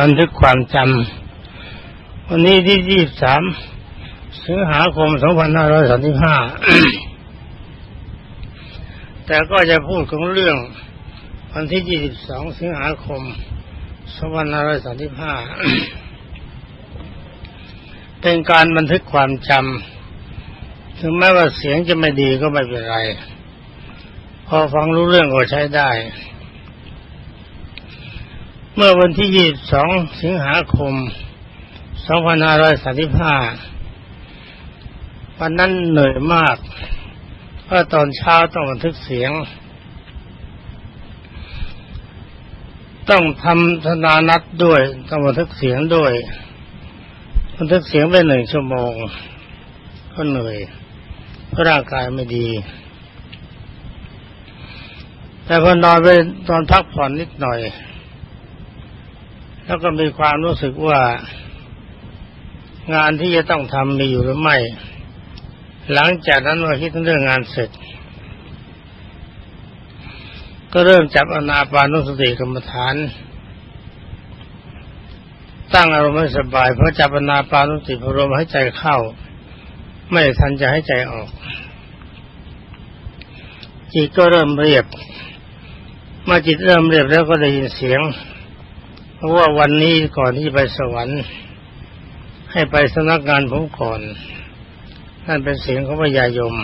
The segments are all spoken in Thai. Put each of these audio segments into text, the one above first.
บันทึกความจำวันนี้ที่ยี่สามสิงหาคมสองพันห้าร้อยสามสิบห้าแต่ก็จะพูดของเรื่อง วันที่ยี่สิบสองสิงหาคมสองพันห้าร้อยสามสิบห้าเป็นการบันทึกความจำถึงแม้ว่าเสียงจะไม่ดีก็ไม่เป็นไร พอฟังรู้เรื่องก็ใช้ได้ เมื่อวันที่22สิงหาคม2535วันนั้นเหนื่อยมาก เพราะตอนเช้าต้องบันทึกเสียง ต้องทำธนานัดด้วย ต้องบันทึกเสียงด้วย บันทึกเสียงไปหนึ่งชั่วโมง ก็เหนื่อยเพราะร่างกายไม่ดี แต่พอนอนไปตอนพักผ่อนนิดหน่อย แล้วก็มีความรู้สึกว่างานที่จะต้องทำมีอยู่หรือไม่ หลังจากนั้นว่าคิดเรื่องงานเสร็จ ก็เริ่มจับอนาปานุสติกรรมฐาน ตั้งอารมณ์ให้สบาย เพราะจับอนาปานุสติพอลมให้ใจเข้า ไม่ทันจะให้ใจออกจิตก็เริ่มเรียบเมื่อจิตเริ่มเรียบแล้วก็ได้ยินเสียง เพราะว่าวันนี้ก่อนที่ไปสวรรค์ ให้ไปสำนักงานผมก่อนนั่นเป็นเสียงของพญายม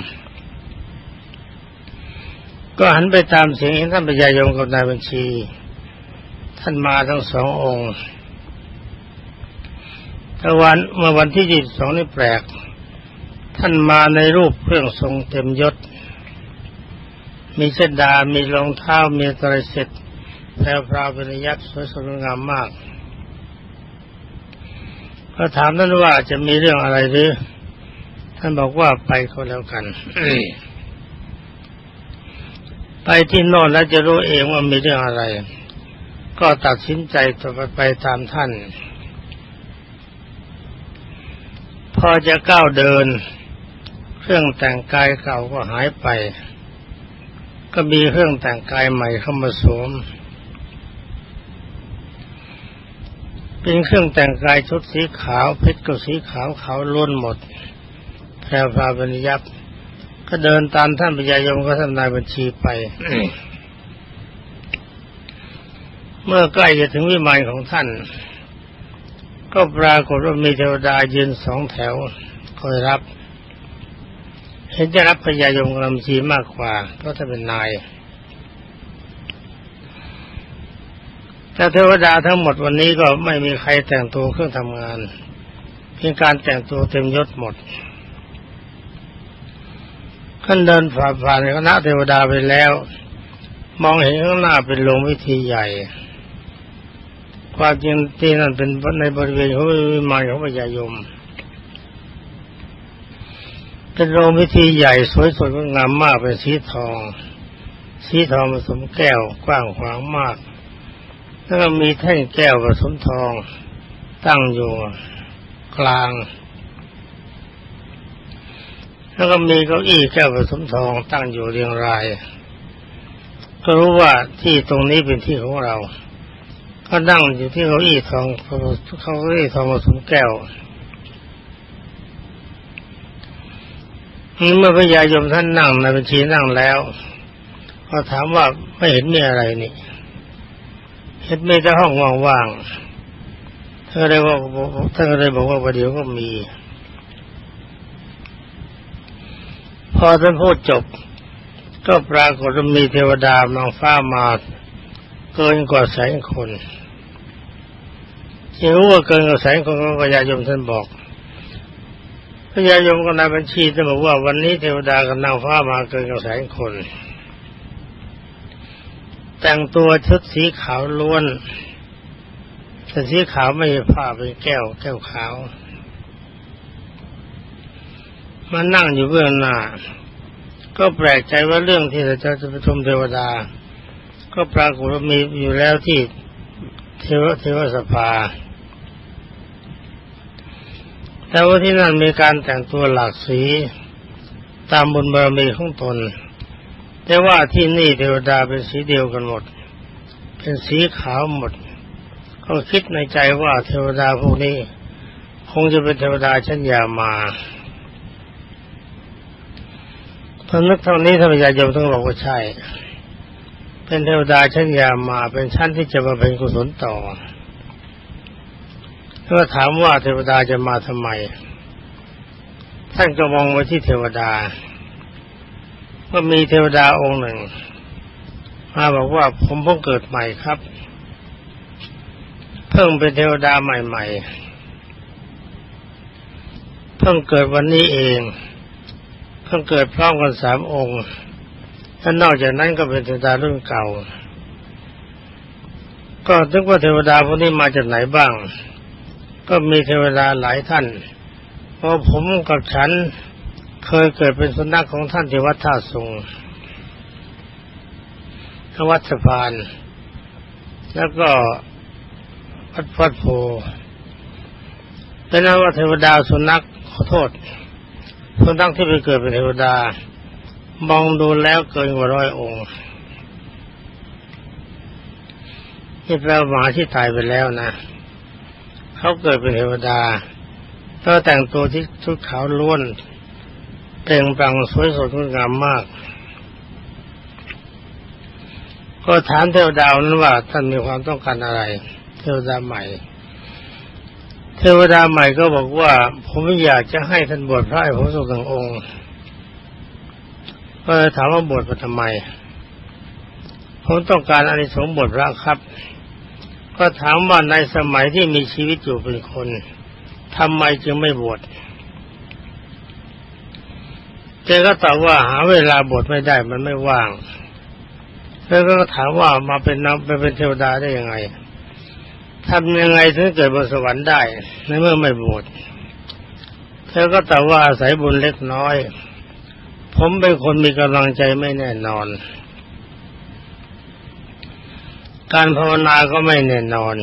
ก็หันไปตามเสียงเห็นท่านพญายมกับนายบัญชี ท่านมาทั้งสององค์แต่วันเมื่อวันที่ยี่สิบสองนี่แปลก ท่านมาในรูปเครื่องทรงเต็มยศ มีเสดามีรองเท้ามีตรเสร็จ แพรวพราวเป็นยักษ์สวยสดงามมากก็ถามท่านว่าจะมีเรื่องอะไรหรือ ท่านบอกว่าไปก็แล้วกันไปที่โน่นแล้วจะรู้เองว่ามีเรื่องอะไร ก็ตัดสินใจต่อไปไปตามท่าน พอจะก้าวเดิน เครื่องแต่งกายเก่าก็หายไป ก็มีเครื่องแต่งกายใหม่เข้ามาสวม เป็นเครื่องแต่งกายชุดสีขาวเพชรก็สีขาวขาวล้วนหมดแพรวพราบรรยับก็เดินตามท่านพญายมก็ทำนายบัญชีไป เมื่อใกล้จะถึงวิมานของท่าน ก็ปรากฏว่ามีเทวดายืนสองแถวคอยรับ เห็นจะรับพญายมกับบัญชีมากกว่าเพราะท่านเป็นนาย แต่เทวดาทั้งหมดวันนี้ก็ไม่มีใครแต่งตัวเครื่องทำงาน เพียงการแต่งตัวเต็มยศหมดขั้นเดินผ่านผ่านคณะเทวดาไปแล้ว มองเห็นข้างหน้าเป็นโรงวิธีใหญ่ความจริงที่นั่นเป็นในบริเวณของวิมานของพญายม เป็นโรงพิธีใหญ่สวยสดงดงามมากเป็นสีทอง สีทองผสมแก้วกว้างขวางมาก แล้วก็มีแท่งแก้วผสมทอง ตั้งอยู่กลาง แล้วก็มีเก้าอี้แก้วผสมทอง ตั้งอยู่เรียงราย ก็รู้ว่าที่ตรงนี้เป็นที่ของเรา ก็นั่งอยู่ที่เก้าอี้ทองเขาเก้าอี้ทองผสมแก้วเมื่อพระยายมท่านนั่งในบัญชีนั่งแล้ว ก็ถามว่าไม่เห็นมีอะไรนี่ มีแต่ห้องว่างๆท่านก็เลยว่าท่านก็เลยบอกว่าประเดี๋ยวก็มี พอท่านพูดจบ ก็ปรากฏว่ามีเทวดานางฟ้ามาเกินกว่าแสนคนที่รู้ว่าเกินกว่าแสนคนก็พระยายมท่านบอกพญายมกับนายบัญชีจะบอกว่าวันนี้เทวดากับนางฟ้ามาเกินกว่าแสนคน แต่งตัวชุดสีขาวล้วนแต่สีขาวไม่ใช่ผ้าเป็นแก้ว แก้วขาว มานั่งอยู่เบื้องหน้า ก็แปลกใจว่าเรื่องที่เราจะไปชมเทวดา ก็ปรากฏว่ามีอยู่แล้วที่เทวเทวสภา แต่ว่าที่นั่นมีการแต่งตัวหลากสีตามบุญบารมีของตน แต่ว่าที่นี่เทวดาเป็นสีเดียวกันหมด เป็นสีขาวหมด ก็คิดในใจว่าเทวดาพวกนี้ คงจะเป็นเทวดาชั้นยามาพอนึกเท่านี้ท่านพญายมต้องบอกว่าใช่ เป็นเทวดาชั้นยามาเป็นชั้นที่จะมาเป็นกุศลต่อถ้าถามว่าเทวดาจะมาทำไม ท่านก็มองไปที่เทวดา ว่ามีเทวดาองค์หนึ่ง มาบอกว่าผมเพิ่งเกิดใหม่ครับ เพิ่งเป็นเทวดาใหม่ ๆ เพิ่งเกิดวันนี้เอง เพิ่งเกิดพร้อมกันสามองค์ถ้านอกจากนั้นก็เป็นเทวดารุ่นเก่า ก็นึกว่าเทวดาพวกนี้มาจากไหนบ้าง ก็มีเทวดาหลายท่านเพราะผมกับฉัน เคยเกิดเป็นสุนัขของท่านที่วัดท่าสุงทวัดสะพาน แล้วก็วัดพัดโพเป็นนั้นว่าเทวดาสุนัขขอโทษสุนัขที่ไปเกิดเป็นเทวดา มองดูแล้วเกินกว่าร้อยองค์นี่แปลว่าหมาที่ตายไปแล้วนะเขาเกิดเป็นเทวดาก็แต่งตัวที่ชุดขาวล้วน เปล่งปังสวยสดงดงามมาก ก็ถามเทวดานั้นว่าท่านมีความต้องการอะไร เทวดาใหม่ เทวดาใหม่ก็บอกว่า ผมอยากจะให้ท่านบวชพระให้ผมสังองค์ก็ถามว่าบวชมาทำไม ผมต้องการอานิสงส์บวชพระครับ ก็ถามว่าในสมัยที่มีชีวิตอยู่เป็นคนทำไมจึงไม่บวช เจ๊ก็ตอบว่าหาเวลาบวชไม่ได้มันไม่ว่าง แล้วก็ถามว่ามาเป็นนักไปเป็นเทวดาได้ยังไงทำยังไงถึงเกิดบนสวรรค์ได้ ในเมื่อไม่บวชเธอก็ตอบว่าอาศัยบุญเล็กน้อย ผมเป็นคนมีกำลังใจไม่แน่นอน การภาวนาก็ไม่แน่นอน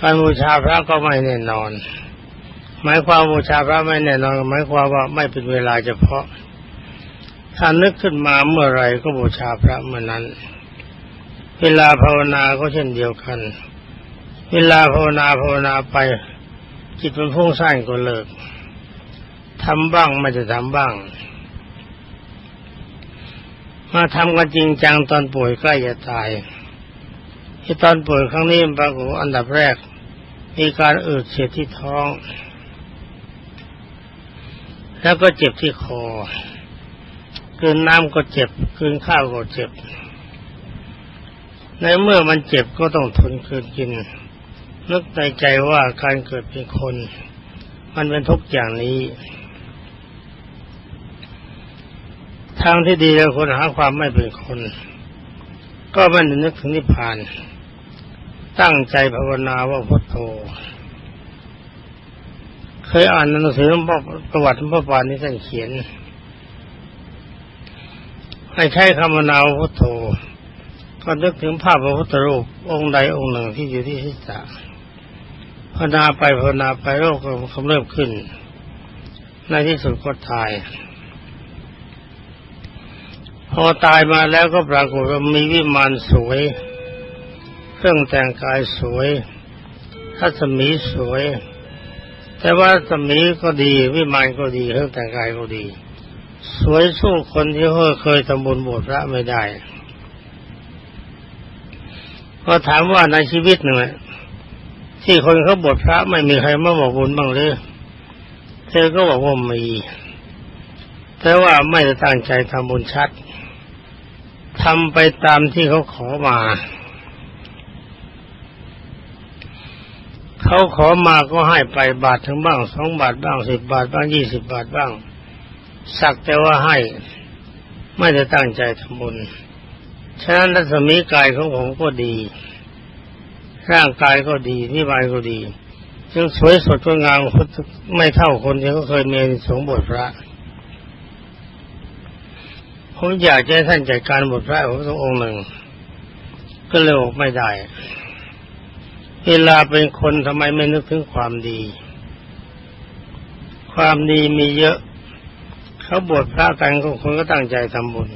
การบูชาพระก็ไม่แน่นอน หมายความบูชาพระไม่แน่นอนหมายความว่าไม่เป็นเวลาเฉพาะ ถ้านึกขึ้นมาเมื่อไรก็บูชาพระเมื่อนั้น เวลาภาวนาก็เช่นเดียวกัน เวลาภาวนาภาวนาไป จิตมันพุ่งสร้างก็เลิกทำบ้างไม่จะทำบ้าง มาทำกันจริงจังตอนป่วยใกล้จะตายที่ตอนป่วยครั้งนี้ปรากฏอันดับแรก มีการอืดเสียดที่ท้อง แล้วก็เจ็บที่คอคืนน้ำก็เจ็บคืนข้าวก็เจ็บ ในเมื่อมันเจ็บก็ต้องทนคืนกิน นึกในใจว่าการเกิดเป็นคน มันเป็นทุกอย่างนี้ ทางที่ดีเราควรหาความไม่เป็นคน ก็ไม่นึกถึงนิพพาน ตั้งใจภาวนาว่าพุทโธ เคยอ่านหนังสือประวัติพระปานนี้ท่านเขียน ให้ใช้คำนาวพุทโธก็นึกถึงภาพพระพุทธรูปองค์ใดองค์หนึ่งที่อยู่ที่ศีรษะภาวนาไปภาวนาไปโรคก็กำเริบขึ้น ในที่สุดก็ตาย พอตายมาแล้วก็ปรากฏว่ามีวิมานสวย เครื่องแต่งกายสวยทัศมีสวย แต่ว่าสมีก็ดีวิมานก็ดีเครื่องแต่งกายก็ดี สวยสู้คนที่เคยทำบุญบวชพระไม่ได้ ก็ถามว่าในชีวิตหนึ่งที่คนเขาบวชพระไม่มีใครมาบอกบุญบ้างหรือเธอก็บอกว่ามี แต่ว่าไม่ได้ตั้งใจทำบุญชัดทำไปตามที่เขาขอมา เขาขอมาก็ให้ไปบาทถึงบ้างสองบาทบ้างสิบบาทบ้างยี่สิบบาทบ้าง สักแต่ว่าให้ไม่ได้ตั้งใจทำบุญฉะนั้นรัศมีกายของผมก็ดี ร่างกายก็ดีนิบายก็ดีจึงสวยสดงดงามไม่เท่าคนที่เขาเคยมีสงบทพระผมอยากให้ท่านจัดการบทพระผมสักองค์หนึ่ง ก็เลยบอกไม่ได้ เวลาเป็นคนทำไมไม่นึกถึงความดี ความดีมีเยอะ เขาบวชพระกันก็คนก็ตั้งใจทำบุญ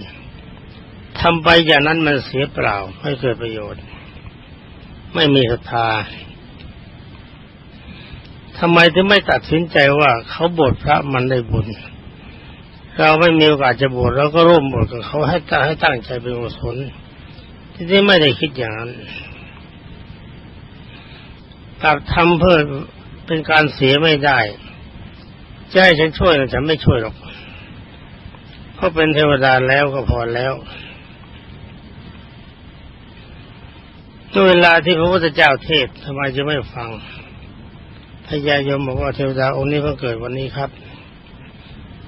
ทำไปอย่างนั้นมันเสียเปล่า ไม่เกิดประโยชน์ ไม่มีศรัทธาทำไมถึงไม่ตัดสินใจว่าเขาบวชพระมันได้บุญ เราไม่มีโอกาสจะบวชเราก็ร่วมบวชกับเขาให้ตั้งให้ตั้งใจเป็นกุศลที่นี่ไม่ได้คิดอย่างนั้น กับทำเพื่อเป็นการเสียไม่ได้จะให้ฉันช่วยฉันไม่ช่วยหรอกเพราะเป็นเทวดาแล้วก็พอแล้วด้วยเวลาที่พระพุทธเจ้าเทศทำไมจะไม่ฟังพญายมบอกว่าเทวดาองค์นี้เพิ่งเกิดวันนี้ครับ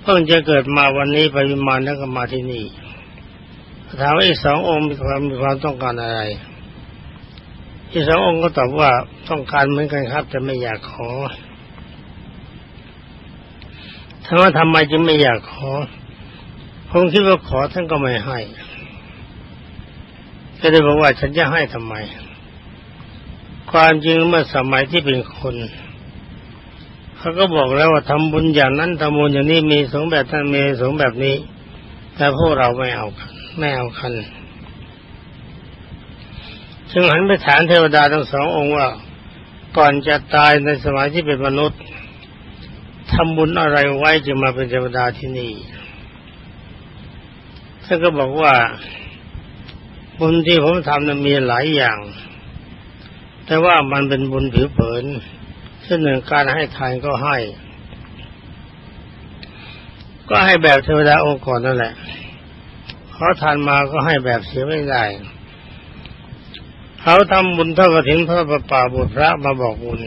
เพิ่งจะเกิดมาวันนี้ไปวิมานแล้วก็มาที่นี่ถามว่าอีกสององค์มีความมีความต้องการอะไร อีกสององค์ก็ตอบว่าต้องการเหมือนกันครับ แต่ไม่อยากขอถามว่าทำไมจึงไม่อยากขอ ผมคิดว่าขอท่านก็ไม่ให้ ก็เลยบอกว่าฉันจะให้ทำไม ความจริงเมื่อสมัยที่เป็นคนเขาก็บอกแล้วว่าทำบุญอย่างนั้นทำบุญอย่างนี้มีสงแบบนั้นมีสงแบบนี้ แต่พวกเราไม่เอาไม่เอาคัน จึงหันไปถามเทวดาทั้งสององค์ว่า ก่อนจะตายในสมัยที่เป็นมนุษย์ทำบุญอะไรไว้จึงมาเป็นเทวดาที่นี่ท่านก็บอกว่าบุญที่ผมทำนั้นมีหลายอย่าง แต่ว่ามันเป็นบุญผิวเผินเช่นหนึ่งการให้ทานก็ให้ ก็ให้แบบเทวดาองค์ก่อนนั่นแหละเขาทานมาก็ให้แบบเสียไม่ได้ เขาทำบุญเท่ากับถึงพระประป่าบุตรพระมาบอกบุญ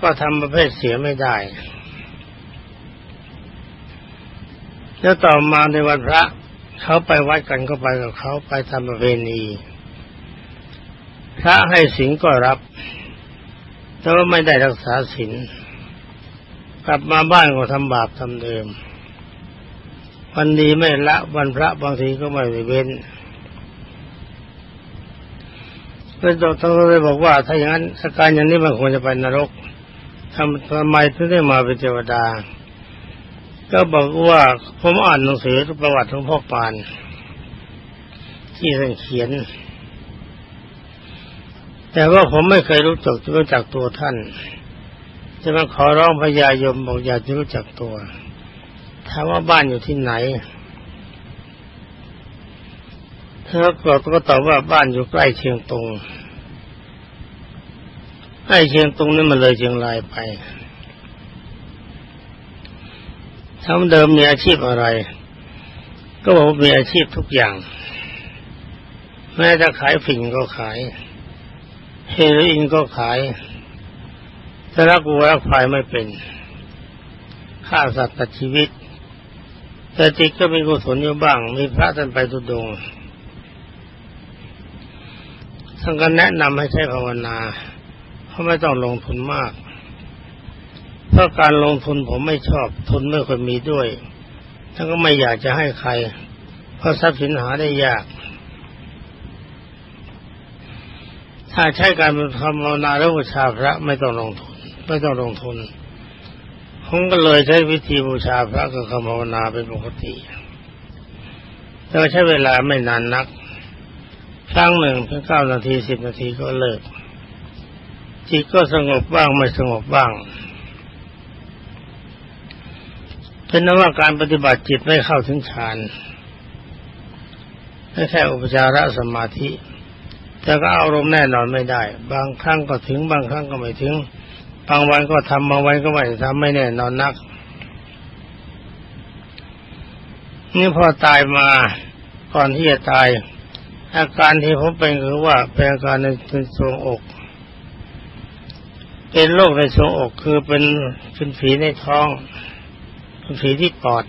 ก็ทำประเภทเสียไม่ได้ แล้วต่อมาในวันพระ เขาไปวัดกันก็ไปกับเขาไปทำประเพณีพระให้สิงก็รับ แต่ว่าไม่ได้รักษาศีลกลับมาบ้านก็ทำบาปทำเดิม วันดีไม่ละวันพระบางทีก็ไม่ได้เว้น พระโตเลยบอกว่า ถ้าอย่างนั้นอาการอย่างนี้มันควรจะไปนรกทำทำไมถึงได้มาเป็นเทวดา ก็บอกว่าผมอ่านหนังสือประวัติของพ่อปาน ที่ท่านเขียน แต่ว่าผมไม่เคยรู้จักรู้จักตัวท่านจะมาขอร้องพญายมบอกอยากจะรู้จักตัวถามว่าบ้านอยู่ที่ไหน เธอก็ก็ตอบว่าบ้านอยู่ใกล้เชียงตงใกล้เชียงตงนี่มันเลยเชียงรายไปทำเดิมมีอาชีพอะไร ก็บอกมีอาชีพทุกอย่าง แม้จะขายฝิ่นก็ขาย เฮโรอีนก็ขายแต่รักวัวรักควายไม่เป็นฆ่าสัตว์ตัดชีวิตแต่จิตก็มีกุศลอยู่บ้าง มีพระท่านไปตุดง ท่านก็แนะนำให้ใช้ภาวนาเพราะไม่ต้องลงทุนมาก เพราะการลงทุนผมไม่ชอบทุนไม่ค่อยมีด้วยท่านก็ไม่อยากจะให้ใคร เพราะทรัพย์สินหาได้ยาก ถ้าใช้การทำภาวนาแล้วบูชาพระไม่ต้องลงทุน ไม่ต้องลงทุนผมก็เลยใช้วิธีบูชาพระกับคำภาวนาเป็นปกติแต่ใช้เวลาไม่นานนัก ครั้งหนึ่งเพียงเก้านาทีสิบนาทีก็เลิก จิตก็สงบบ้างไม่สงบบ้างเป็นนว่าการปฏิบัติจิตไม่เข้าถึงฌานไม่แค่อุปจารสมาธิ แต่ก็อารมณ์แน่นอนไม่ได้ บางครั้งก็ถึง บางครั้งก็ไม่ถึง บางวันก็ทำบางวันก็ไม่ทำไม่แน่นอนนัก นี่พอตายมาก่อนที่จะตาย อาการที่ผมเป็นคือว่าเป็นอาการในทรวงอก เป็นโรคในทรวงอกคือเป็นเป็นฝีในท้องเป็นฝีที่ปอด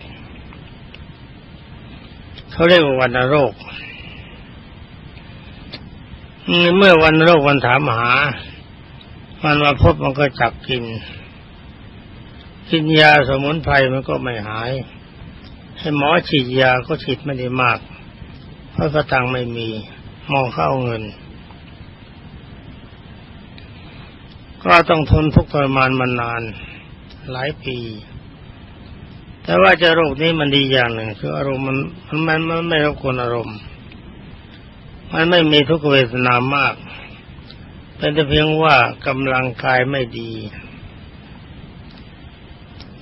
เขาเรียกว่าวันโรคเมื่อวันโรควันถามหา มันมาพบมันก็จับกิน กินยาสมุนไพรมันก็ไม่หาย ให้หมอฉีดยาก็ฉีดไม่ได้มาก เพราะกระตังไม่มีมองเข้าเงิน ก็ต้องทนทุกข์ทรมานมานาน หลายปี แต่ว่าจะโรคนี้มันดีอย่างหนึ่ง คืออารมณ์มันมันมันไม่รบกวนอารมณ์ มันไม่มีทุกเวทนามาก เป็นแต่เพียงว่ากำลังกายไม่ดี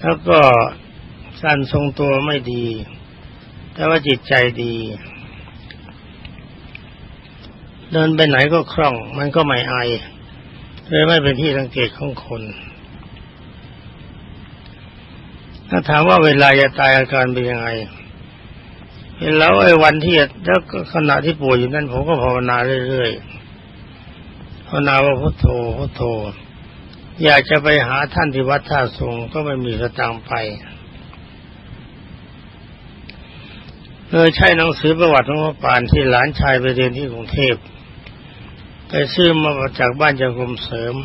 แล้วก็การทรงตัวไม่ดี แต่ว่าจิตใจดี เดินไปไหนก็คล่อง มันก็ไม่ไอเลยไม่เป็นที่สังเกตของคน ถ้าถามว่าเวลาจะตายอาการเป็นยังไงแล้วไอ้วันที่แล้วขณะที่ป่วยอยู่นั้นผมก็ภาวนาเรื่อยๆภาวนาว่าพุทโธพุทโธ อยากจะไปหาท่านที่วัดท่าทรงก็ไม่มีสตางค์ไปเลยใช้หนังสือประวัติของพระปานที่หลานชายไปเรียนที่กรุงเทพ ไปซื้อมาจากบ้านจากกรมเสริม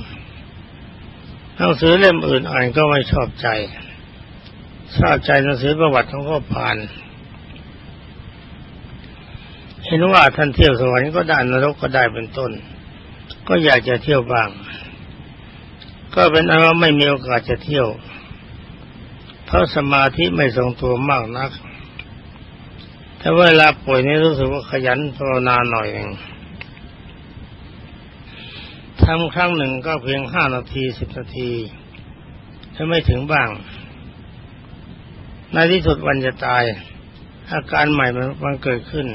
หนังสือเล่มอื่นอ่านก็ไม่ชอบใจชอบใจหนังสือประวัติของพ่อปานเห็นว่าท่านเที่ยวสวรรค์ก็ได้นรกก็ได้เป็นต้น ก็อยากจะเที่ยวบ้าง ก็เป็นอันว่าไม่มีโอกาสจะเที่ยว เพราะสมาธิไม่ทรงตัวมากนัก แต่เวลาป่วยนี่รู้สึกว่าขยันภาวนาหน่อยเอง ทำครั้งหนึ่งก็เพียงห้านาทีสิบนาทีถ้าไม่ถึงบ้าง ในที่สุดวันจะตาย อาการใหม่มันเกิดขึ้น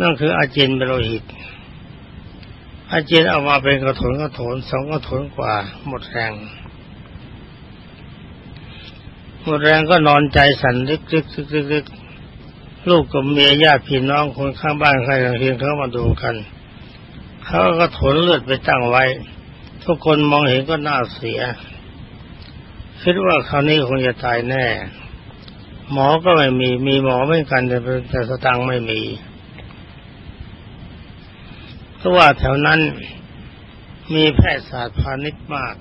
นั่นคืออาเจียนเบโลหิต อาเจียนออกมาเป็นกระถนกระถนสองกระถนกว่า หมดแรงหมดแรงก็นอนใจสั่นลึกลึกลึกลึกลึกลูกกับเมียญาติพี่น้องคนข้างบ้านใครต่างเพียงเขามาดูกัน เขาก็ถนเลือดไปตั้งไว้ ทุกคนมองเห็นก็น่าเสีย คิดว่าคราวนี้คงจะตายแน่ หมอก็ไม่มี มีหมอไม่กันแต่แต่สตังไม่มีเพราะว่าแถวนั้นมีแพทยศาสตร์พาณิชย์มาก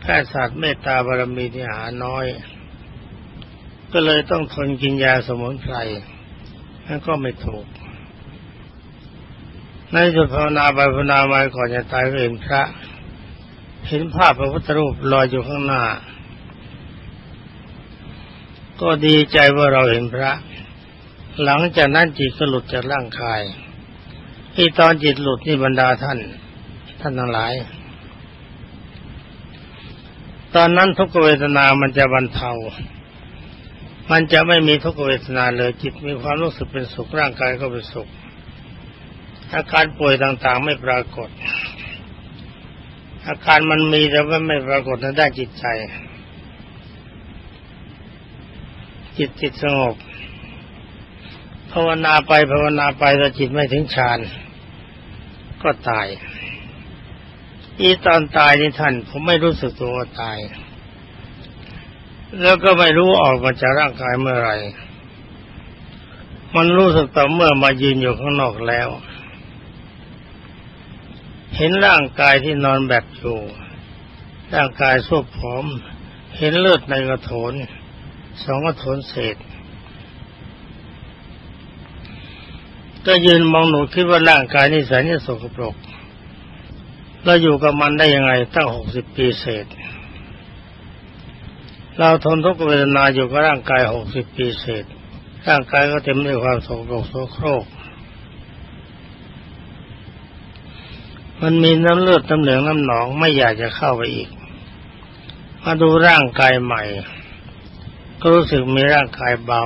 แพทยศาสตร์เมตตาบารมีที่หาน้อย ก็เลยต้องทนกินยาสมุนไพรนั่นก็ไม่ถูก ในจุดภาวนาไปภาวนามาก่อนจะตายก็เห็นพระ เห็นภาพพระพุทธรูปลอยอยู่ข้างหน้า ก็ดีใจว่าเราเห็นพระ หลังจากนั้นจิตก็หลุดจากร่างกาย ที่ตอนจิตหลุดนี่บรรดาท่าน ท่านทั้งหลาย ตอนนั้นทุกเวทนามันจะบรรเทามันจะไม่มีทุกเวทนาเลยจิตมีความรู้สึกเป็นสุขร่างกายก็เป็นสุข อาการป่วยต่างๆไม่ปรากฏ อาการมันมีแต่ว่าไม่ปรากฏในด้านจิตใจ จิตจิตสงบภาวนาไปภาวนาไปแต่จิตไม่ถึงฌานก็ตาย อีตอนตายนี่ท่านผมไม่รู้สึกตัวตาย แล้วก็ไม่รู้ออกมาจากร่างกายเมื่อไหร่ มันรู้สึกต่อเมื่อมายืนอยู่ข้างนอกแล้ว เห็นร่างกายที่นอนแบบอยู่ ร่างกายสุบผอม เห็นเลือดในกระโถน สองกระโถนเศษ ก็ยืนมองหนูคิดว่าร่างกายนี่แสนจะสกปรกเราอยู่กับมันได้ยังไงตั้งหกสิบปีเศษ เราทนทุกเวทนาอยู่กับร่างกายหกสิบปีเศษ ร่างกายก็เต็มด้วยความสกปรกโสโครก มันมีน้ำเลือดน้ำเหลืองน้ำหนองไม่อยากจะเข้าไปอีก มาดูร่างกายใหม่ ก็รู้สึกมีร่างกายเบา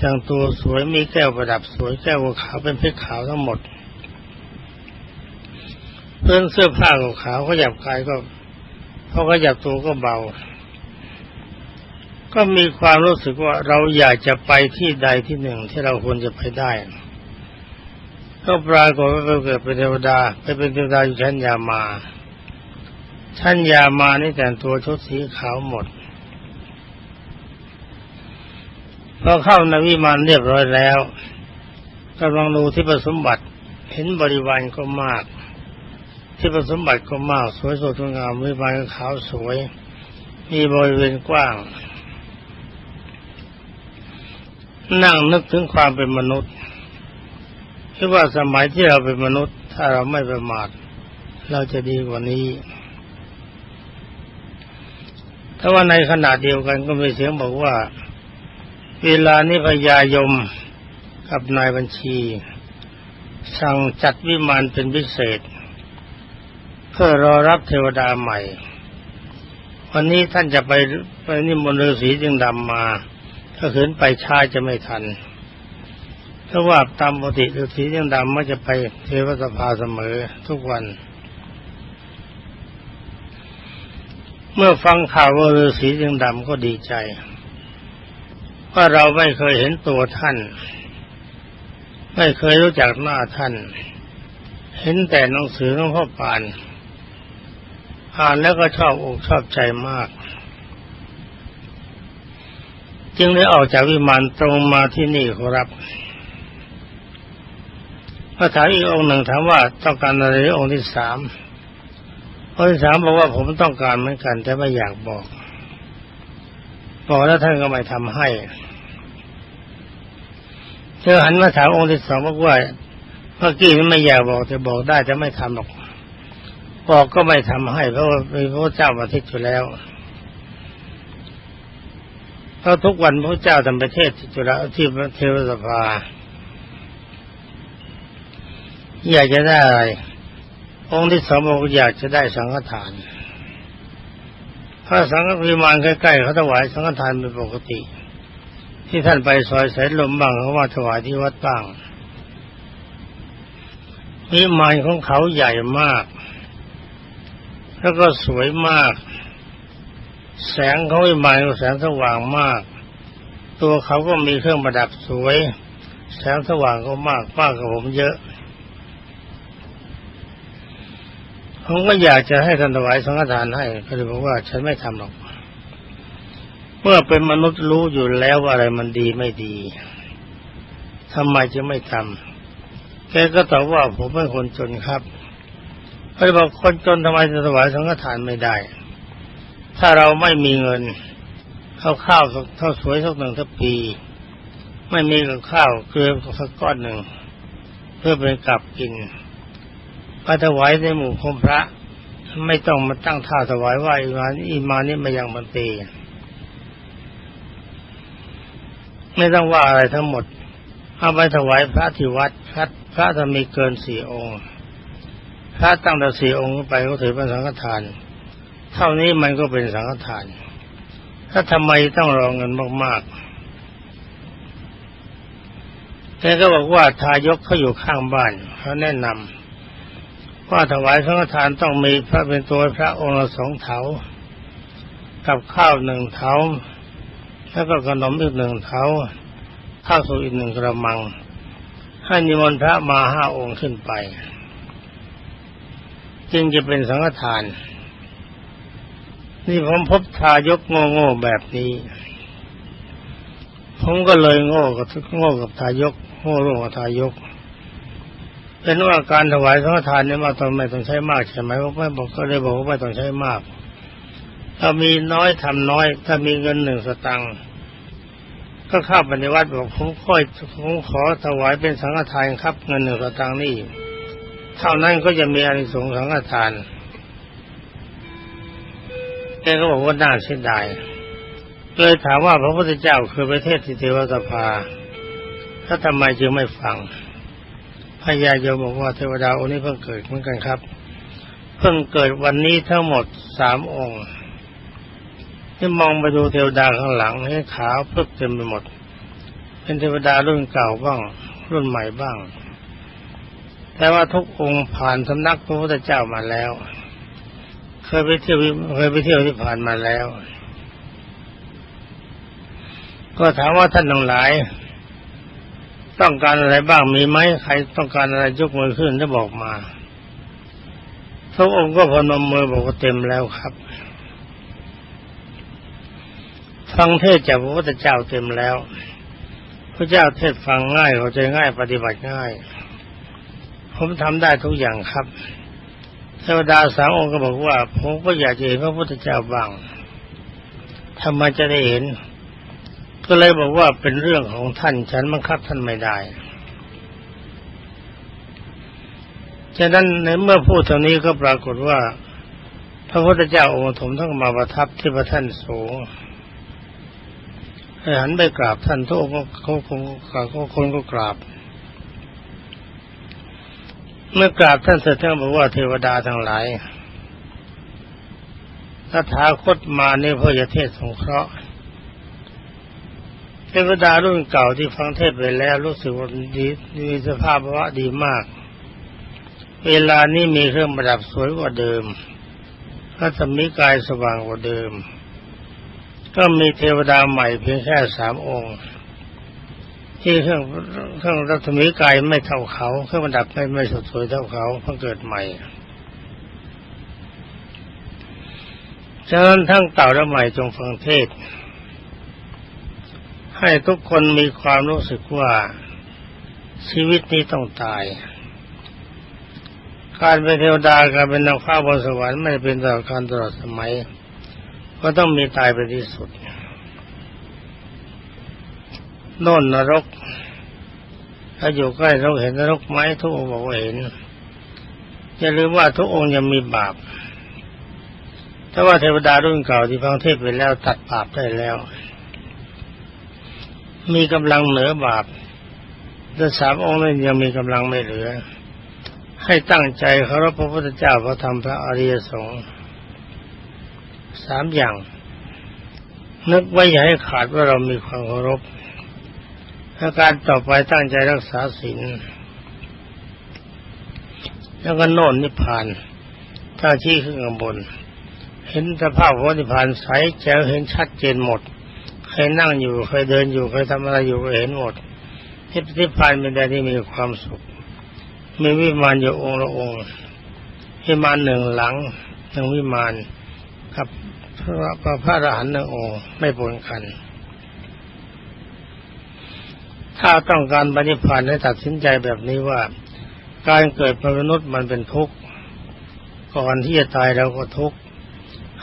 ทั้งตัวสวยมีแก้วประดับสวยแก้วขาวเป็นเพชรขาวทั้งหมด เพื่อนเสื้อผ้าขาวเขาหยับกายก็เพราะขาหยับตัวก็เบา ก็มีความรู้สึกว่าเราอยากจะไปที่ใดที่หนึ่งที่เราควรจะไปได้ ก็ปรากฏว่าไปเกิดเป็นเทวดาไปเป็นเทวดาอยู่ชั้นยามาชั้นยามานี่แต่งตัวชุดสีขาวหมดพอเข้าในวิมานเรียบร้อยแล้วกำลังดูที่ประสมบัติเห็นบริวารก็มาก ที่ประสมบัติก็มาก สวยสดงามวิมานขาวสวย มีบริเวณกว้าง นั่งนึกถึงความเป็นมนุษย์ คิดว่าสมัยที่เราเป็นมนุษย์ ถ้าเราไม่ประมาทเราจะดีกว่านี้ถ้าว่าในขณะเดียวกันก็มีเสียงบอกว่า เวลานี้พญายมกับนายบัญชี สั่งจัดวิมานเป็นพิเศษ เพื่อรอรับเทวดาใหม่ วันนี้ท่านจะไปไปนิมนต์ฤาษีจึงดำมา ถ้าขืนไปช้าจะไม่ทัน เพราะว่าตามปกติฤาษีจึงดำมักจะไปเทวสภาเสมอทุกวัน เมื่อฟังข่าวว่าฤาษีจึงดำก็ดีใจว่าเราไม่เคยเห็นตัวท่าน ไม่เคยรู้จักหน้าท่าน เห็นแต่หนังสือของพ่อปานอ่านแล้วก็ชอบอกชอบใจมาก จึงได้ออกจากวิมานตรงมาที่นี่ครับ พระถามอีกองค์หนึ่งถามว่าต้องการอะไรองค์ที่สามองค์ที่สามบอกว่าผมต้องการเหมือนกัน แต่ไม่อยากบอก บอกแล้วท่านก็ไม่ทำให้เธอหันมาถามองค์ที่สองบอกว่าเมื่อกี้นี้ไม่อยากบอกจะบอกได้จะไม่ทำหรอกบอกก็ไม่ทำให้ เพราะว่าพระเจ้ามาทิศอยู่แล้วเพราะทุกวันพระเจ้าทำประเทศจุฬาที่เทวสภา อยากจะได้อะไร องค์ที่สองบอกอยากจะได้สังฆทานถ้าสังฆพิมานใกล้ๆเขาถวายสังฆทานเป็นปกติ ที่ท่านไปซอยแสายลมบ้างเขาว่าถวายที่วัดบ้างวิมานของเขาใหญ่มาก แล้วก็สวยมาก แสงเขาวิมานแสงสว่างมาก ตัวเขาก็มีเครื่องประดับสวย แสงสว่างก็มากมากกว่าผมเยอะ ผมก็อยากจะให้ท่านถวายสังฆทานให้ก็เลยบอกว่าฉันไม่ทำหรอก เมื่อเป็นมนุษย์รู้อยู่แล้วว่าอะไรมันดีไม่ดีทำไมจะไม่ทำแกก็ตอบว่าผมเป็นคนจนครับเขาบอกคนจนทำไมจะถวายสังฆทานไม่ได้ ถ้าเราไม่มีเงินข้าวข้าวข้าวสวยสักหนึ่งทัพปี ไม่มีกับข้าวเกลือสักก้อนหนึ่งเพื่อเป็นกับกิน ไปถวายในหมู่คมพระ ไม่ต้องมาตั้งท่าถวายว่าอีมาอีมานี่มายังบันตีไม่ต้องว่าอะไรทั้งหมดเอาไปถวายพระที่วัดพระพระถ้ามีเกินสี่องค์ พระตั้งแต่สี่องค์ไปก็ถือเป็นสังฆทาน เท่านี้มันก็เป็นสังฆทาน ถ้าทำไมต้องรองเงินมากๆแกก็บอกว่าทายกเขาอยู่ข้างบ้านเขาแนะนำ ว่าถวายสังฆทานต้องมีพระเป็นตัวพระองค์ละสองเถากับข้าวหนึ่งเถาแล้วก็ขนมอีกหนึ่งเถาข้าวสุกอีกหนึ่งกระมัง ให้นิมนต์พระมาห้าองค์ขึ้นไป จึงจะเป็นสังฆทาน นี่ผมพบทายกโง่ๆแบบนี้ ผมก็เลยโง่กับโง่กับทายก โง่ร่วมกับทายก เป็นว่าการถวายสังฆทานเนี่ยมาตอนไม่ต้องใช้มากใช่ไหมว่าไม่บอกก็เลยบอกว่าไม่ต้องใช้มาก ถ้ามีน้อยทำน้อย ถ้ามีเงินหนึ่งสตังค์ก็เข้าปฏิวัติบอกผมค่อยผมขอถวายเป็นสังฆทานครับ เงินหนึ่งสตังค์นี่เท่านั้นก็จะมีอานิสงส์สังฆทานแกก็บอกว่าน่าเสียดายเลยถามว่าพระพุทธเจ้าคือประเทศที่เทวสภา ถ้าทำไมจึงไม่ฟัง พญายมบอกว่าเทวดาองค์นี้เพิ่งเกิดเหมือนกันครับ เพิ่งเกิดวันนี้ทั้งหมดสามองค์ที่มองไปดูเทวดาข้างหลังให้ขาวเพิ่มเต็มไปหมด เป็นเทวดารุ่นเก่าบ้าง รุ่นใหม่บ้าง แต่ว่าทุกองค์ผ่านสำนักพระพุทธเจ้ามาแล้ว เคยไปเที่ยวเคยไปเที่ยวที่ผ่านมาแล้ว ก็ถามว่าท่านทั้งหลาย ต้องการอะไรบ้างมีไหมใครต้องการอะไรยกมือขึ้นแล้วบอกมาทุกองค์ก็พนมมือบอกว่าเต็มแล้วครับฟังเทศจากพระพุทธเจ้าเต็มแล้ว พระเจ้าเทศฟังง่ายเข้าใจง่ายปฏิบัติง่าย ผมทำได้ทุกอย่างครับเทวดาสามองค์ก็บอกว่า ผมก็อยากจะเห็นพระพุทธเจ้าบ้างทำไมจะได้เห็น ก็เลยบอกว่าเป็นเรื่องของท่านฉันบังคับท่านไม่ได้ ฉะนั้นในเมื่อพูดตรงนี้ก็ปรากฏว่า พระพุทธเจ้าองค์ถมทั้งมาประทับที่พระท่านสูงหันไปกราบท่านทุกองค์เขาคงเขาคนก็กราบ เมื่อกราบท่านเสร็จท่านบอกว่าเทวดาทั้งหลายตถาคตมาในพระยเทศสงเคราะห์ เทวดารุ่นเก่าที่ฟังเทศไปแล้ว รู้สึกว่าดีมีสภาพว่าดีมาก เวลานี้มีเครื่องประดับสวยกว่าเดิมรัศมีกายสว่างกว่าเดิม ก็มีเทวดาใหม่เพียงแค่สามองค์ ที่เครื่องเครื่องรัศมีกายไม่เท่าเขาเครื่องประดับไม่ไม่สดสวยเท่าเขาเพิ่งเกิดใหม่ฉะนั้นทั้งเก่าและใหม่จงฟังเทศ ให้ทุกคนมีความรู้สึกว่าชีวิตนี้ต้องตาย การเป็นเทวดาการเป็นนางฟ้าบนสวรรค์ไม่เป็นตลอดการตลอดสมัย ก็ต้องมีตายไปที่สุดโน่นนรก ถ้าอยู่ใกล้เราเห็นนรกไหมทุกองค์บอกว่าเห็นอย่าลืมว่าทุกองค์ยังมีบาปถ้าว่าเทวดารุ่นเก่าที่ฟังเทศไปแล้วตัดบาปได้แล้ว มีกำลังเหนือบาปแต่สามองค์นั้นยังมีกำลังไม่เหลือ ให้ตั้งใจเคารพพระพุทธเจ้าพระธรรมพระอริยสงฆ์สามอย่าง นึกไว้อย่าให้ขาดว่าเรามีความเคารพถ้าการต่อไปตั้งใจรักษาศีลแล้วก็โน่นนิพพานถ้าชี้ขึ้นข้างบน เห็นสภาพของนิพพานใสแจ๋วเห็นชัดเจนหมด ใครนั่งอยู่ใครเดินอยู่ใครทำอะไรอยู่ก็เห็นหมดที่นิพพานเป็นแดนที่มีความสุข มีวิมานอยู่องค์ละองค์วิมานหนึ่งหลังหนึ่งวิมานกับพระพระพระอรหันต์หนึ่งองค์ไม่ปนกัน ถ้าต้องการปฏิพานธ์ให้ตัดสินใจแบบนี้ว่า การเกิดเป็นมนุษย์มันเป็นทุกข์ก่อนที่จะตายเราก็ทุกข์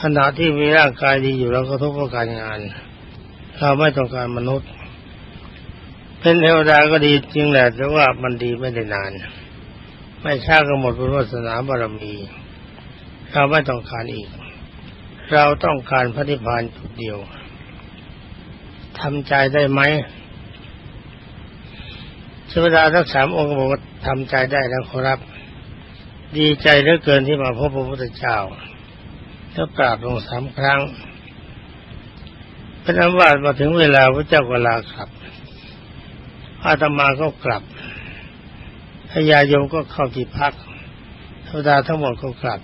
ขณะที่มีร่างกายดีอยู่เราก็ทุกข์เพราะการงาน เราไม่ต้องการมนุษย์ เป็นเทวดาก็ดีจริงแหละแต่ว่ามันดีไม่ได้นาน ไม่ช้าก็หมดบุญวาสนาบารมีเราไม่ต้องการอีก เราต้องการพระนิพพานจุดเดียวทำใจได้ไหมเทวดาทั้งสามองค์บอกว่าทำใจได้แล้วขอรับ ดีใจเหลือเกินที่มาพบพระพุทธเจ้าแล้วกราบลงสามครั้ง เป็นอันว่ามาถึงเวลาพระเจ้าก็ลากลับ อาตมาก็กลับพญายมก็เข้าที่พักเทวดาทั้งหมดก็กลับ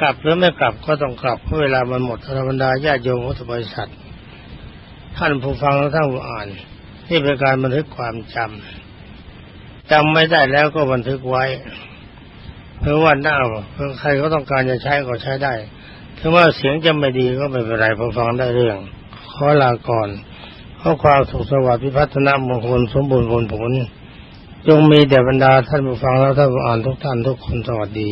กลับหรือไม่กลับก็ต้องกลับเพราะเวลามันหมดธรรมดาญาติโยมพุทธบริษัท ท่านผู้ฟังและท่านผู้อ่าน นี่เป็นการบันทึกความจำจำไม่ได้แล้วก็บันทึกไว้ เพื่อว่าหน้าเพื่อใครก็ต้องการจะใช้ก็ใช้ได้ ถึงว่าเสียงจะไม่ดีก็ไม่เป็นไรพอฟังได้เรื่อง ขอลาก่อนขอความสุขสวัสดิ์พิพัฒนามงคลสมบูรณ์ผลผลจงมีแด่บรรดาท่านผู้ฟังและท่านผู้อ่านทุกท่านทุกคนสวัสดี